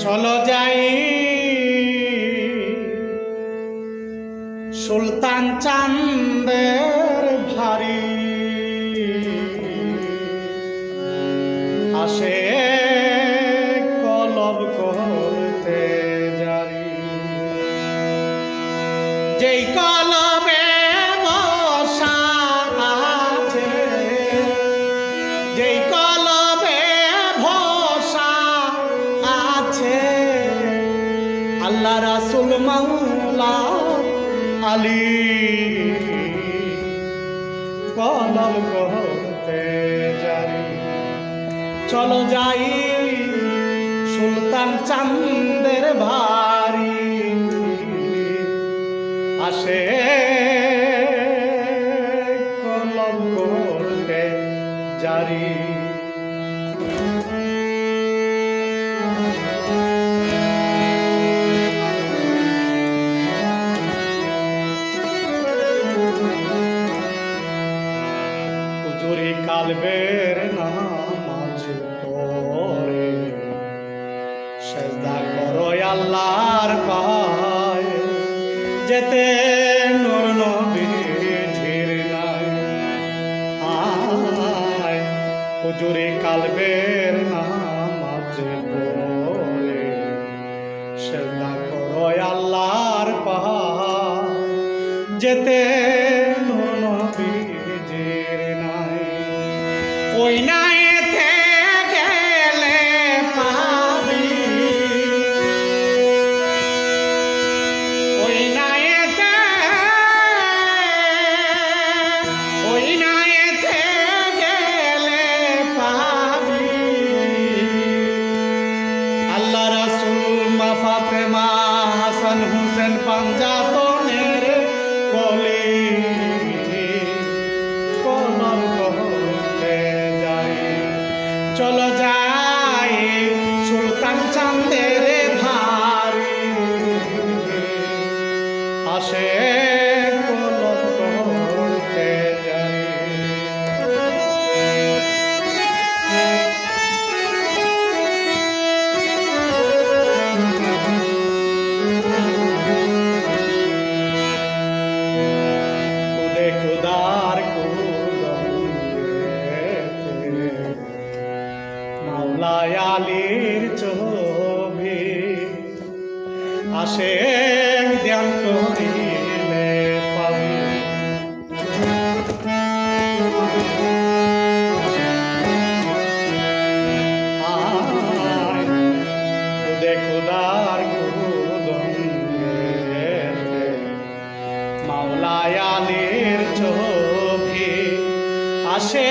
চলো যাই। সুলতান চান্দের ভারী। আসে কলব করতে জারি যেই কলবে আলী কলম করতে জারি চলো যাই সুলতান চান্দের ভারী আসে সেজদা করো আল্লাহর পায় যেতে নূর নবীর নাই। আয়, হুজুরি কালবের নামাজ পড়ে। সেজদা করো আল্লাহর পায় যেতে নূর নবীর নাই। ওই নাইতে হাসান হুসেন পাঞ্জাতনের আলীর ছবি আসে ধ্যান করিলে পাবি। আয় খুদে খুদার কুদঙ্গেতে মাওলায়ালের ছবি আসে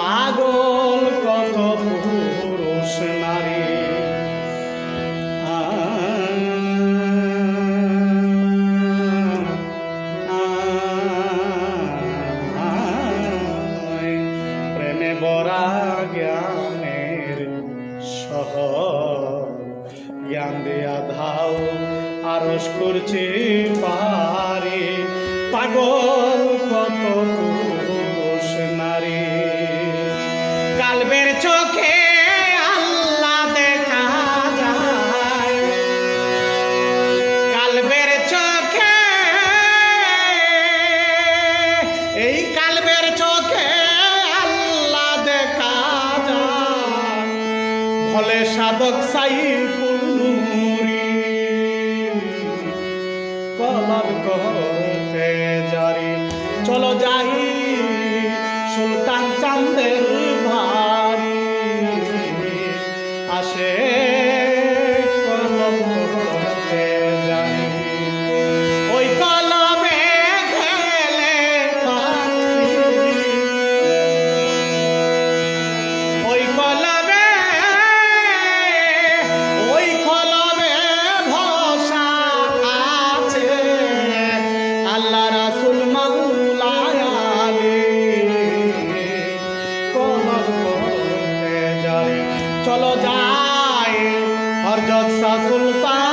পাগল কত পুরুষ নারী। প্রেমে বরা জ্ঞানের সহ জ্ঞান দেয়া ধাও, আরস করছে পারে পাগল কলবের চোখে আল্লাহ দেখা যায়। কালবের চোখে, এই কালবের চোখে আল্লাহ দেখা যায়। ভলে সাধক সাই পুলুরি কলার কহতে চলো যাই চলো যায় হরজত শাহ সুলতান।